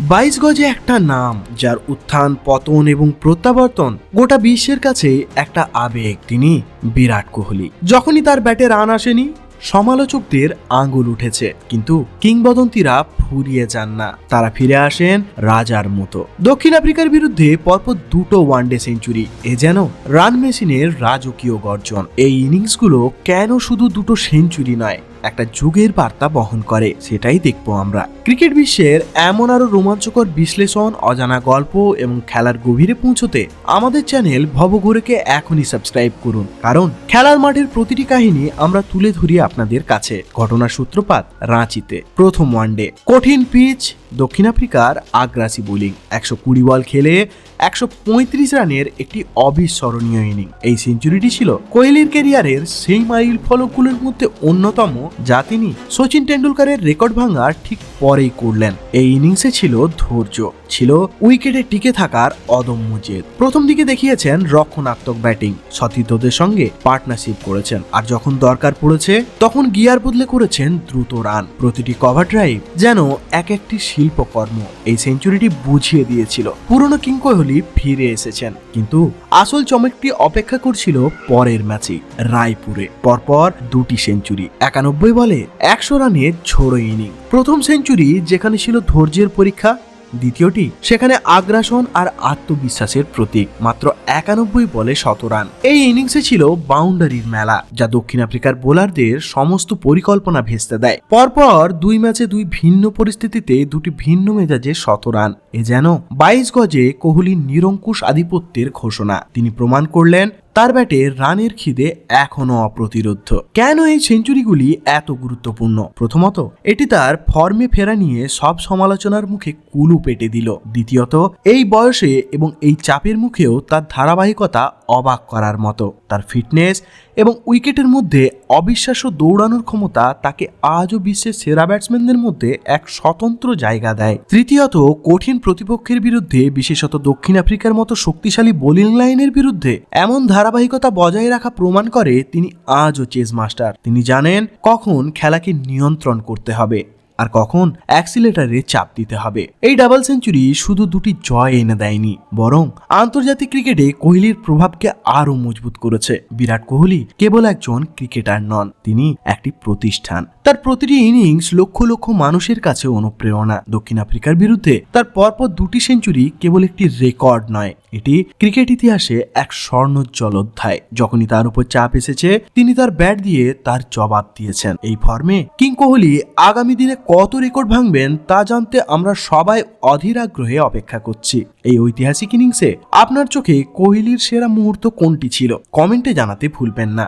বাইশ গজে একটা নাম, যার উত্থান, পতন এবং প্রত্যাবর্তন গোটা বিশ্বের কাছে একটা আবেগ। তিনি বিরাট কোহলি। যখনই তার ব্যাটে রান আসেনি, সমালোচকদের আঙ্গুল উঠেছে। কিন্তু কিংবদন্তিরা ফুরিয়ে যান না। তারা ফিরে আসেন রাজার মতো। দক্ষিণ আফ্রিকার বিরুদ্ধে পরপর দুটো ওয়ানডে সেঞ্চুরি এ যেন রান মেশিনের রাজকীয় গর্জন। এই ইনিংসগুলো কেন শুধু দুটো সেঞ্চুরি নয়, একটা যুগের বার্তা বহন করে, সেটাই দেখব আমরা। ক্রিকেট বিশ্বের এমন আরও রোমাঞ্চকর বিশ্লেষণ, অজানা গল্প এবং খেলার গভীরে পৌঁছতে আমাদের চ্যানেল ভবঘুরেকে এখনই সাবস্ক্রাইব করুন। কারণ খেলার মাঠের প্রতিটি কাহিনী আমরা তুলে ধরি আপনাদের কাছে। ঘটনার সূত্রপাত রাঁচিতে। প্রথম ওয়ানডে কঠিন পিচ দক্ষিণ আফ্রিকার আগ্রাসী বোলিং। একশো কুড়ি বল খেলে একশো পঁয়ত্রিশ রানের একটি অবিস্মরণীয় ইনিং। এই সেঞ্চুরিটি ছিল কোহলির ক্যারিয়ারের সেই মাইল ফলকগুলোর মধ্যে অন্যতম, যা তিনি সচিন টেন্ডুলকারের রেকর্ড ভাঙার ঠিক পরেই করলেন। এই ইনিংসে ছিল ধৈর্য, ছিল উইকেটে টিকে থাকার অদম্য জেদ। প্রথম দিকে দেখিয়েছেন রক্ষণাত্মক ব্যাটিং, সতীর্থদের সঙ্গে পার্টনারশিপ করেছেন, আর যখন দরকার পড়েছে, তখন গিয়ার বদলে করেছেন দ্রুত রান। প্রতিটি কভার ড্রাইভ যেন এক একটি শিল্পকর্ম। এই সেঞ্চুরিটি বুঝিয়ে দিয়েছিল। পুরনো কিং কোহলি ফিরে এসেছেন। কিন্তু আসল চমকটি অপেক্ষা করছিল পরের ম্যাচে রায়পুরে। পরপর দুটি সেঞ্চুরি, একানব্বই বলে একশো রানের ঝোড়ো ইনিং। প্রথম সেঞ্চুরি যেখানে ছিল ধৈর্যের পরীক্ষা দ্বিতীয়টি, সেখানে আগ্রাসন আর আত্মবিশ্বাসের প্রতীক, মাত্র একানব্বই বলে শত রান। এই ইনিংসে ছিল বাউন্ডারির মেলা, যা দক্ষিণ আফ্রিকার বোলারদের সমস্ত পরিকল্পনা ভেস্তে দেয়। পরপর দুই ম্যাচে দুই ভিন্ন পরিস্থিতিতে দুটি ভিন্ন মেজাজে শত রান। এ যেন বাইশ গজে কোহলির নিরঙ্কুশ আধিপত্যের ঘোষণা। তিনি প্রমাণ করলেন তার ব্যাটে রানের খিদে এখনও অপ্রতিরোধ কেন এই সেঞ্চুরিগুলি এত গুরুত্বপূর্ণ? প্রথমত, এটি তার ফর্মে ফেরা নিয়ে সব সমালোচনার মুখে কুলু পেটে দিল। দ্বিতীয়ত, এই বয়সে এবং এই চাপের মুখেও তার ধারাবাহিকতা অবাক করার মতো। তার ফিটনেস এবং উইকেটের মধ্যে অবিশ্বাস্য দৌড়ানোর ক্ষমতা তাকে আজও বিশ্বের সেরা ব্যাটসম্যানদের মধ্যে এক স্বতন্ত্র জায়গা দেয়। তৃতীয়ত, কঠিন প্রতিপক্ষের বিরুদ্ধে, বিশেষত দক্ষিণ আফ্রিকার মতো শক্তিশালী বোলিং লাইনের বিরুদ্ধে, এমন ধারাবাহিকতা বজায় রাখা প্রমাণ করে তিনি আজও চেস মাস্টার। তিনি জানেন কখন খেলাকে নিয়ন্ত্রণ করতে হবে আর কখন অ্যাক্সিলেটারে চাপ দিতে হবে। এই ডাবল সেঞ্চুরি শুধু দুটি জয় এনে দেয়নি, বরং আন্তর্জাতিক ক্রিকেটে কোহলির প্রভাবকে আরও মজবুত করেছে। বিরাট কোহলি কেবল একজন ক্রিকেটার নন, তিনি একটি প্রতিষ্ঠান। তার প্রতিটি ইনিংস লক্ষ লক্ষ মানুষের কাছে অনুপ্রেরণা। দক্ষিণ আফ্রিকার বিরুদ্ধে তার পরপর দুটি সেঞ্চুরি কেবল একটি রেকর্ড নয়, এটি ক্রিকেট ইতিহাসে এক স্বর্ণোজ্জ্বল অধ্যায়। যখনই তার উপর চাপ এসেছে, তিনি তার ব্যাট দিয়ে তার জবাব দিয়েছেন। এই ফর্মে কিং কোহলি আগামী দিনে কত রেকর্ড ভাঙবেন তা জানতে আমরা সবাই অধীর আগ্রহে অপেক্ষা করছি। এই ঐতিহাসিক ইনিংসে আপনার চোখে কোহলির সেরা মুহূর্ত কোনটি ছিল? কমেন্টে জানাতে ভুলবেন না।